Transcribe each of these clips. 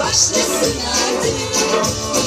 başlasın artık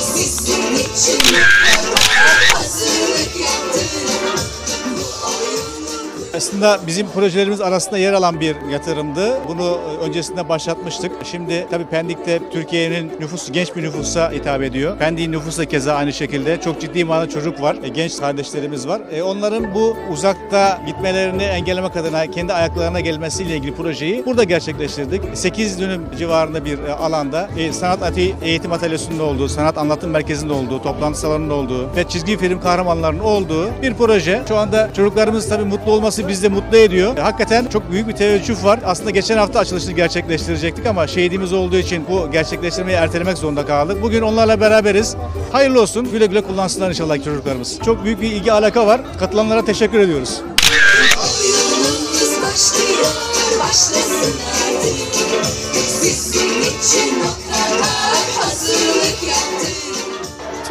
Aslında bizim projelerimiz arasında yer alan bir yatırımdı. Bunu öncesinde başlatmıştık. Şimdi tabii Pendik'te Türkiye'nin nüfusu genç bir nüfusa hitap ediyor. Pendik'in nüfusu da keza aynı şekilde. Çok ciddi manada çocuk var. e, Genç kardeşlerimiz var. E, Onların bu uzakta gitmelerini engellemek adına kendi ayaklarına gelmesiyle ilgili projeyi burada gerçekleştirdik. 8 dönüm civarında bir e, alanda e, sanat eğitim atölyesinin olduğu, sanat anlatım merkezinde olduğu, toplantı salonunun olduğu ve çizgi film kahramanlarının olduğu bir proje. Şu anda çocuklarımız tabii mutlu olması bizi de mutlu ediyor. E, Hakikaten çok büyük bir teveccüh var. Aslında geçen hafta açılışını gerçekleştirecektik ama şehidimiz olduğu için bu gerçekleştirmeyi ertelemek zorunda kaldık. Bugün onlarla beraberiz. Hayırlı olsun. Güle güle kullansınlar inşallah çocuklarımız. Çok büyük bir ilgi alaka var. Katılanlara teşekkür ediyoruz. başlasın artık için o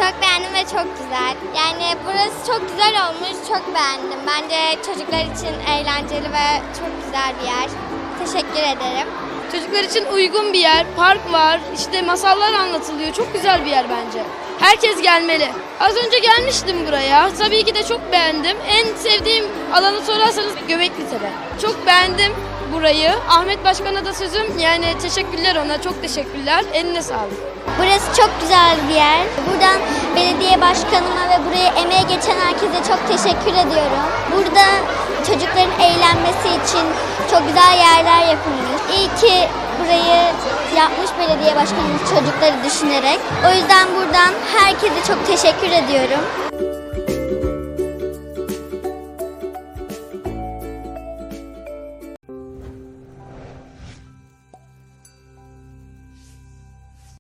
Çok beğendim ve çok güzel. Yani burası çok güzel olmuş, çok beğendim. Bence çocuklar için eğlenceli ve çok güzel bir yer. Teşekkür ederim. Çocuklar için uygun bir yer, park var, işte masallar anlatılıyor. Çok güzel bir yer bence. Herkes gelmeli. Az önce gelmiştim buraya. Tabii ki de çok beğendim. En sevdiğim alanı sorarsanız Göbekli Tepe. Çok beğendim burayı. Ahmet Başkan'a da sözüm yani teşekkürler ona. Çok teşekkürler. Eline sağlık. Burası çok güzel bir yer. Buradan belediye başkanıma ve buraya emeğe geçen herkese çok teşekkür ediyorum. Burada çocukların eğlenmesi için çok güzel yerler yapılmış. İyi ki burayı yapmış belediye başkanımız çocukları düşünerek. O yüzden buradan herkese çok teşekkür ediyorum.